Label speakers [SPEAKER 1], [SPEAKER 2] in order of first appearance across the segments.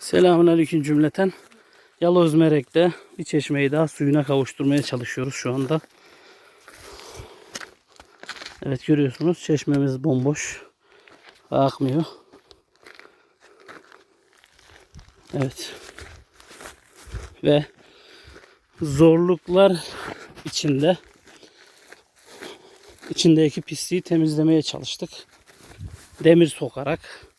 [SPEAKER 1] Selamünaleyküm cümleten. Yaloz Merek'te bir çeşmeyi daha suyuna kavuşturmaya çalışıyoruz şu anda. Evet görüyorsunuz çeşmemiz bomboş. Akmıyor. Evet. Ve zorluklar içinde içindeki pisliği temizlemeye çalıştık. Demir sokarak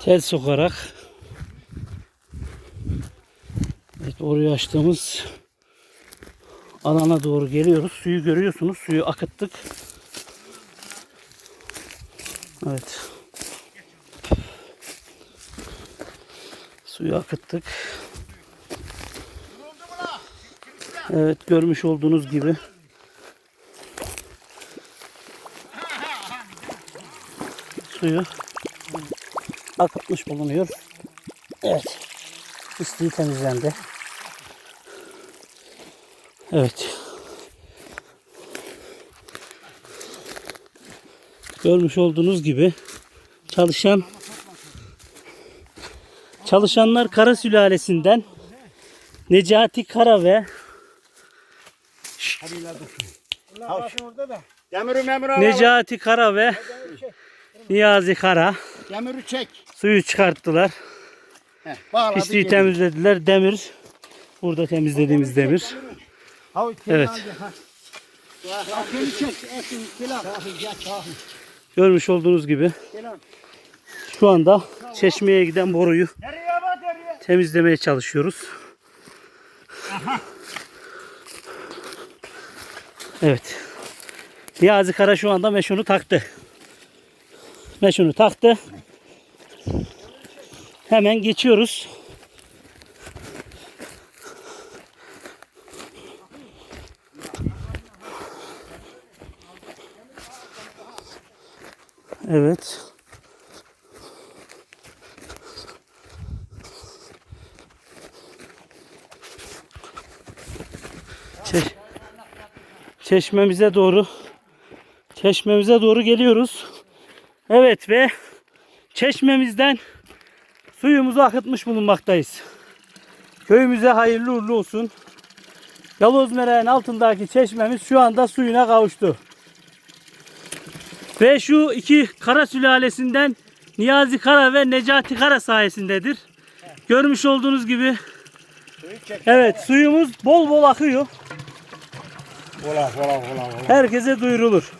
[SPEAKER 1] tel sokarak evet, oraya açtığımız alana doğru geliyoruz. Suyu görüyorsunuz. Suyu akıttık. Evet. Suyu akıttık. Evet görmüş olduğunuz gibi suyu akıtmış bulunuyor. Evet. Pisliği temizlendi. Evet. Görmüş olduğunuz gibi çalışan çalışanlar Kara sülalesinden Necati Kara ve. Necati Kara ve Niyazi Kara
[SPEAKER 2] Demiri çek.
[SPEAKER 1] suyu çıkarttılar.
[SPEAKER 2] Heh, bağladı.
[SPEAKER 1] Pisliği
[SPEAKER 2] geri.
[SPEAKER 1] temizlediler. Demir burada temizlediğimiz demir.
[SPEAKER 2] Ha,
[SPEAKER 1] Evet. Görmüş olduğunuz gibi şu anda çeşmeye giden boruyu temizlemeye çalışıyoruz. Evet. Niyazi Kara şu anda meşunu taktı. Meşunu taktı. Hemen geçiyoruz. Evet. Çeş- çeşmemize doğru çeşmemize doğru geliyoruz. Evet ve çeşmemizden suyumuzu akıtmış bulunmaktayız. Köyümüze hayırlı uğurlu olsun. Yaloz Mereğin altındaki çeşmemiz şu anda suyuna kavuştu. Ve şu iki kara sülalesinden Niyazi Kara ve Necati Kara sayesindedir. Görmüş olduğunuz gibi Evet suyumuz bol bol akıyor.
[SPEAKER 2] Ola ola ola ola.
[SPEAKER 1] Herkese duyurulur.